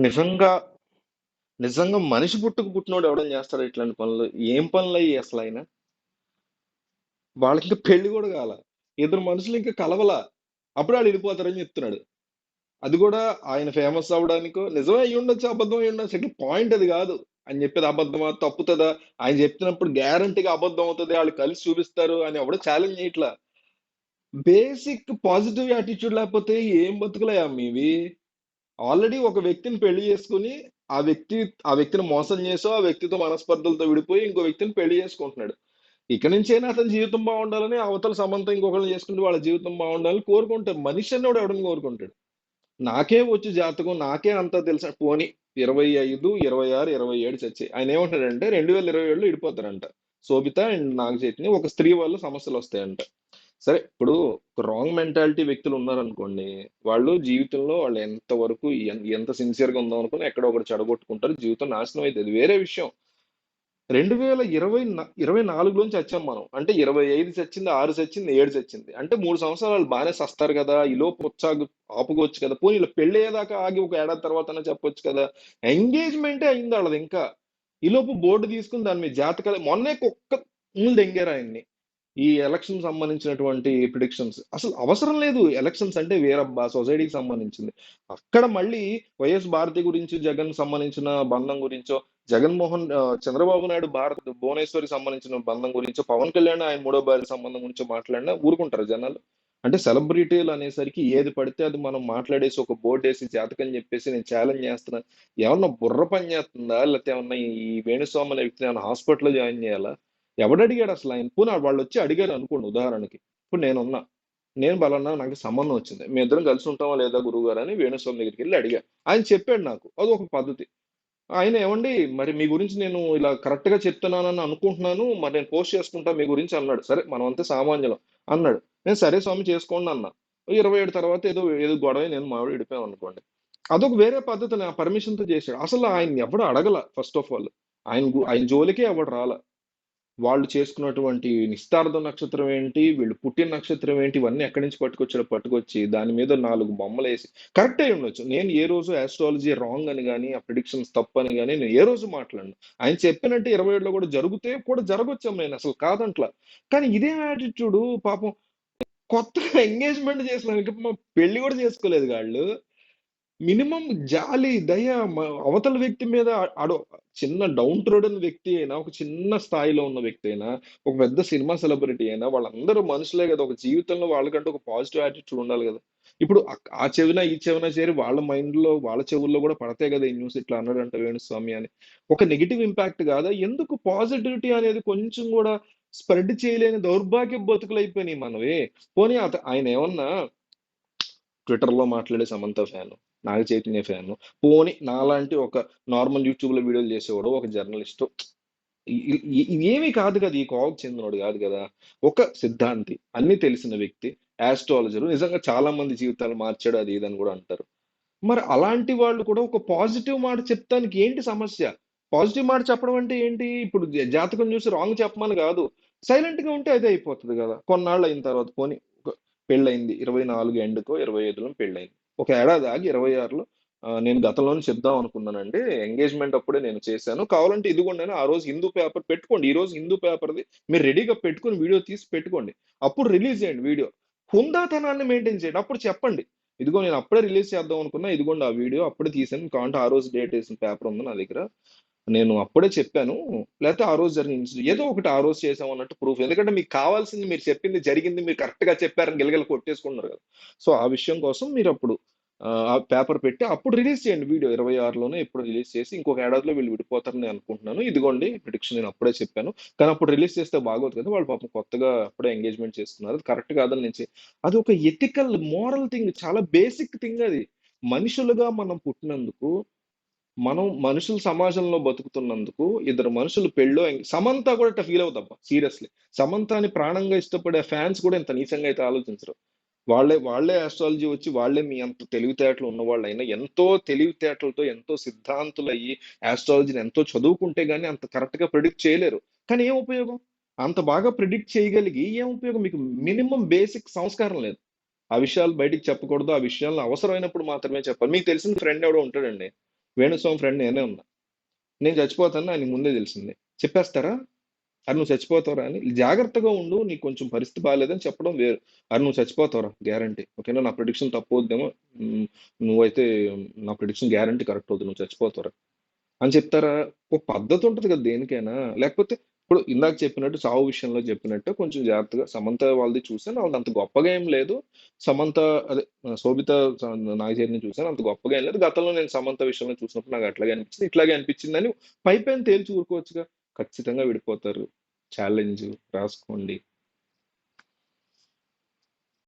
నిజంగా నిజంగా మనిషి పుట్టుకు పుట్టినోడు ఎవడం చేస్తాడు ఇట్లాంటి పనులు? ఏం పనులు అయ్యి అసలు ఆయన వాళ్ళకి ఇంకా పెళ్ళి కూడా కాల. ఇద్దరు మనుషులు ఇంకా కలవల. అప్పుడు వాళ్ళు వెళ్ళిపోతారని చెప్తున్నాడు. అది కూడా ఆయన ఫేమస్ అవడానికో నిజమే అయ్యి ఉండొచ్చు అబద్ధం అయ్యి ఉండొచ్చు. ఇక్కడ పాయింట్ అది కాదు. అని చెప్పేది అబద్ధమా? తప్పుతుందా? ఆయన చెప్తున్నప్పుడు గ్యారంటీగా అబద్ధం అవుతుంది. వాళ్ళు కలిసి చూపిస్తారు అని ఎవడో ఛాలెంజ్ చేయట్లా. బేసిక్ పాజిటివ్ యాటిట్యూడ్ లేకపోతే ఏం బతుకులయా మీవి ఆల్రెడీ ఒక వ్యక్తిని పెళ్ళి చేసుకుని ఆ వ్యక్తి ఆ వ్యక్తిని మోసం చేసో ఆ వ్యక్తితో మనస్పర్ధలతో విడిపోయి ఇంకో వ్యక్తిని పెళ్ళి చేసుకుంటున్నాడు. ఇక నుంచైనా అతని జీవితం బాగుండాలని అవతల సమంతం ఇంకొకరిని చేసుకుంటే వాళ్ళ జీవితం బాగుండాలని కోరుకుంటారు మనిషి అన్నోడు ఎవడని కోరుకుంటాడు? నాకే వచ్చి జాతకం నాకే అంతా తెలుసా. పోని ఇరవై ఐదు ఇరవై ఆరు ఇరవై ఏడు చచ్చి ఆయన ఏమంటాడంటే రెండు వేల ఇరవై ఏడులో విడిపోతారంట శోభిత అండ్ నాగ చైతన్య ఒక స్త్రీ వల్ల సమస్యలు వస్తాయంట. సరే ఇప్పుడు రాంగ్ మెంటాలిటీ వ్యక్తులు ఉన్నారనుకోండి వాళ్ళు జీవితంలో వాళ్ళు ఎంతవరకు ఎన్- ఎంత సిన్సియర్గా ఉందాం అనుకుని ఎక్కడో ఒకటి చెడగొట్టుకుంటారు జీవితం నాశనం అవుతుంది వేరే విషయం. రెండు వేల ఇరవై న- ఇరవై నాలుగులోంచి వచ్చాం మనం. అంటే ఇరవై ఐదు చచ్చింది ఆరు చచ్చింది ఏడు చచ్చింది. అంటే మూడు సంవత్సరాలు వాళ్ళు బాగానే సస్తారు కదా ఈ లోపు ఆపుకోవచ్చు కదా. పోనీ ఇలా పెళ్ళయ్యేదాకా ఆగి ఒక ఏడాది తర్వాత చెప్పొచ్చు కదా. ఎంగేజ్మెంటే అయింది వాళ్ళది ఇంకా. ఈ లోపు బోర్డు తీసుకుని దాని మీద జాతకాలు. మొన్నే కుక్క ముందు దెంగారు ఆయన్ని. ఈ ఎలక్షన్ సంబంధించినటువంటి ప్రిడిక్షన్స్ అసలు అవసరం లేదు ఎలక్షన్స్ అంటే వేరబ్బా సొసైటీకి సంబంధించింది. అక్కడ మళ్ళీ వైఎస్ భారతి గురించి జగన్ సంబంధించిన బంధం గురించో జగన్మోహన్ చంద్రబాబు నాయుడు భారత్ భువనేశ్వరి సంబంధించిన బంధం గురించో పవన్ కళ్యాణ్ ఆయన మూడో భార్య సంబంధం గురించో మాట్లాడినా ఊరుకుంటారు జనాలు. అంటే సెలబ్రిటీలు అనేసరికి ఏది పడితే అది మనం మాట్లాడేసి ఒక బోర్డు వేసి జాతకం చెప్పేసి నేను ఛాలెంజ్ చేస్తున్నా. ఏమన్నా బుర్ర పని చేస్తుందా? లేకపోతే ఏమన్నా ఈ వేణుస్వామి అనే వ్యక్తిని ఏమన్నా హాస్పిటల్లో జాయిన్ చేయాలా? ఎవడు అడిగాడు అసలు ఆయన? పూనా వాళ్ళు వచ్చి అడిగారు అనుకోండి ఉదాహరణకి. ఇప్పుడు నేనున్నా. నేను బలన్నా నాకు సంబంధం వచ్చింది. మీ ఇద్దరం కలిసి ఉంటామా లేదా గురువు గారు అని వేణుస్వామి దగ్గరికి వెళ్ళి అడిగా. ఆయన చెప్పాడు నాకు. అది ఒక పద్ధతి. ఆయన ఏమండి మరి మీ గురించి నేను ఇలా కరెక్ట్గా చెప్తున్నానని అనుకుంటున్నాను. మరి నేను పోస్ట్ చేసుకుంటా మీ గురించి అన్నాడు. సరే మనం అంతే సామాన్యులం అన్నాడు. నేను సరే స్వామి చేసుకోండి అన్నా. ఇరవై ఏడు తర్వాత ఏదో ఏదో గొడవ నేను మావిడ విడిపోయాను అనుకోండి. అదొక వేరే పద్ధతి ఆ పర్మిషన్తో చేశాడు. అసలు ఆయన ఎవడు అడగల ఫస్ట్ ఆఫ్ ఆల్. ఆయన ఆయన జోలికే ఎవడు రాలే. వాళ్ళు చేసుకున్నటువంటి నిస్తార్థ నక్షత్రం ఏంటి వీళ్ళు పుట్టిన నక్షత్రం ఏంటి ఇవన్నీ ఎక్కడి నుంచి పట్టుకొచ్చారో పట్టుకొచ్చి దాని మీద నాలుగు బొమ్మలు వేసి కరెక్ట్ అయి ఉండొచ్చు. నేను ఏ రోజు ఆస్ట్రాలజీ రాంగ్ అని కానీ ఆ ప్రిడిక్షన్స్ తప్పు అని కానీ నేను ఏ రోజు మాట్లాడను. ఆయన చెప్పినట్టు ఇరవై ఏడులో కూడా జరిగితే కూడా జరగొచ్చాం నేను అసలు కాదంట్లా. కానీ ఇదే యాటిట్యూడ్ పాపం కొత్తగా ఎంగేజ్మెంట్ చేసిన మా పెళ్ళి కూడా చేసుకోలేదు వాళ్ళు మినిమం జాలి దయ అవతల వ్యక్తి మీద ఆడో చిన్న డౌన్ ట్రోడన్ వ్యక్తి అయినా ఒక చిన్న స్థాయిలో ఉన్న వ్యక్తి అయినా ఒక పెద్ద సినిమా సెలబ్రిటీ అయినా వాళ్ళందరూ మనుషులే కదా. ఒక జీవితంలో వాళ్ళకంటే ఒక పాజిటివ్ యాటిట్యూడ్ ఉండాలి కదా. ఇప్పుడు ఆ- చెవిన ఈ చెవిన చేరి వాళ్ళ మైండ్లో వాళ్ళ చెవుల్లో కూడా పడతాయి కదా ఈ న్యూస్ ఇట్లా అన్నాడంట వేణుస్వామి అని. ఒక నెగిటివ్ ఇంపాక్ట్ కాదా? ఎందుకు పాజిటివిటీ అనేది కొంచెం కూడా స్ప్రెడ్ చేయలేని దౌర్భాగ్య బతుకులు అయిపోయినాయి మనవి? పోనీ అత ఆయన ఏమన్నా ట్విట్టర్లో మాట్లాడే సమంత ఫ్యాన్ నాగ చైతన్య ఫ్యాన్. పోని నాలాంటి ఒక నార్మల్ యూట్యూబ్లో వీడియోలు చేసేవాడు ఒక జర్నలిస్ట్ ఏమీ కాదు కదా ఈ కోవకు చెందినవాడు కాదు కదా. ఒక సిద్ధాంతి అన్ని తెలిసిన వ్యక్తి ఆస్ట్రాలజర్ నిజంగా చాలా మంది జీవితాలు మార్చాడు అది ఇదని కూడా అంటారు. మరి అలాంటి వాళ్ళు కూడా ఒక పాజిటివ్ మాట చెప్తానికి ఏంటి సమస్య? పాజిటివ్ మాట చెప్పడం అంటే ఏంటి? ఇప్పుడు జ- జాతకం చూసి రాంగ్ చెప్పమని కాదు. సైలెంట్గా ఉంటే అదే అయిపోతుంది కదా. కొన్నాళ్ళు అయిన తర్వాత పోనీ పెళ్ళయింది. ఇరవై నాలుగు ఎండుకో ఇరవై ఐదులో పెళ్ళయింది. ఒక ఏడాది ఆగి ఇరవై ఆరులో నేను గతంలోనే చెప్దాం అనుకున్నానండి. ఎంగేజ్మెంట్ అప్పుడే నేను చేశాను. కావాలంటే ఇదిగోండి ఆ రోజు హిందూ పేపర్ పెట్టుకోండి. ఈ రోజు హిందూ పేపర్ది మీరు రెడీగా పెట్టుకుని వీడియో తీసి పెట్టుకోండి. అప్పుడు రిలీజ్ చేయండి వీడియో. హుందాతనాన్ని మెయింటైన్ చేయండి. అప్పుడు చెప్పండి. ఇదిగో నేను అప్పుడే రిలీజ్ చేద్దాం అనుకున్నా. ఇదిగోండి ఆ వీడియో అప్పుడే తీసాను. కావాలంటే ఆ రోజు డేట్ వేసిన పేపర్ ఉంది నా దగ్గర. నేను అప్పుడే చెప్పాను. లేకపోతే ఆ రోజు జరిగింది. ఏదో ఒకటి ఆ రోజు చేసాం అన్నట్టు ప్రూఫ్ ఎందుకంటే మీకు కావాల్సింది మీరు చెప్పింది జరిగింది మీరు కరెక్ట్గా చెప్పారని గిలగల కొట్టేసుకున్నారు కదా. సో ఆ విషయం కోసం మీరు అప్పుడు ఆ పేపర్ పెట్టి అప్పుడు రిలీజ్ చేయండి వీడియో. ఇరవై ఆరులోనే ఇప్పుడు రిలీజ్ చేసి ఇంకొక ఏడాదిలో వీళ్ళు విడిపోతారని అనుకుంటున్నాను. ఇదిగోండి ప్రిడిక్షన్ నేను అప్పుడే చెప్పాను. కానీ అప్పుడు రిలీజ్ చేస్తే బాగోదు కదా. వాళ్ళు పాపం కొత్తగా అప్పుడే ఎంగేజ్మెంట్ చేస్తున్నారు. అది కరెక్ట్ కాదని నేను అది ఒక ఎథికల్ మోరల్ థింగ్ చాలా బేసిక్ థింగ్ అది. మనుషులుగా మనం పుట్టినందుకు మనం మనుషులు సమాజంలో బతుకుతున్నందుకు ఇద్దరు మనుషులు పెళ్ళో సమంత కూడా ఇట్లా ఫీల్ అవుతాబ్బా సీరియస్లీ సమంతాని ప్రాణంగా ఇష్టపడే ఫ్యాన్స్ కూడా ఇంత నీచంగా అయితే ఆలోచించరు. వాళ్ళే వాళ్ళే ఆస్ట్రాలజీ వచ్చి వాళ్ళే మీ అంత తెలివితేటలు ఉన్న వాళ్ళైనా ఎంతో తెలివితేటలతో ఎంతో సిద్ధాంతులు అయ్యి ఆస్ట్రాలజీని ఎంతో చదువుకుంటే గానీ అంత కరెక్ట్గా ప్రిడిక్ట్ చేయలేరు. కానీ ఏం ఉపయోగం? అంత బాగా ప్రిడిక్ట్ చేయగలిగి ఏం ఉపయోగం? మీకు మినిమం బేసిక్ సంస్కారం లేదు. ఆ విషయాలు బయటికి చెప్పకూడదు ఆ విషయాలను అవసరమైనప్పుడు మాత్రమే చెప్పాలి. మీకు తెలిసిన ఫ్రెండ్ ఎవడో ఉంటాడండి. వేణుస్వామి ఫ్రెండ్ నేనే ఉన్నా. నేను చచ్చిపోతాను ఆయనకి ముందే తెలిసింది. చెప్పేస్తారా? అది నువ్వు చచ్చిపోతావరా అని. జాగ్రత్తగా ఉండు నీకు కొంచెం పరిస్థితి బాగాలేదని చెప్పడం వేరు. అది నువ్వు చచ్చిపోతావరా గ్యారంటీ ఓకేనా? నా ప్రిడిక్షన్ తప్పు వద్దేమో నువ్వైతే నా ప్రిడిక్షన్ గ్యారంటీ కరెక్ట్ అవుతుంది నువ్వు చచ్చిపోతావరా. అని చెప్తారా? ఒక పద్ధతి ఉంటుంది కదా దేనికైనా. లేకపోతే ఇప్పుడు ఇందాక చెప్పినట్టు సావు విషయంలో చెప్పినట్టు కొంచెం జాగ్రత్తగా సమంత వాళ్ళది చూసాను వాళ్ళు అంత గొప్పగా ఏం లేదు. సమంత అదే శోభిత నాగచైతన్యం చూసాను అంత గొప్పగా ఏం లేదు. గతంలో నేను సమంత విషయంలో చూసినప్పుడు నాకు అట్లాగే అనిపించింది ఇట్లాగే అనిపించింది అని పై తేల్చి ఊరుకోవచ్చుగా. ఖచ్చితంగా విడిపోతారు. ఛాలెంజ్ రాసుకోండి.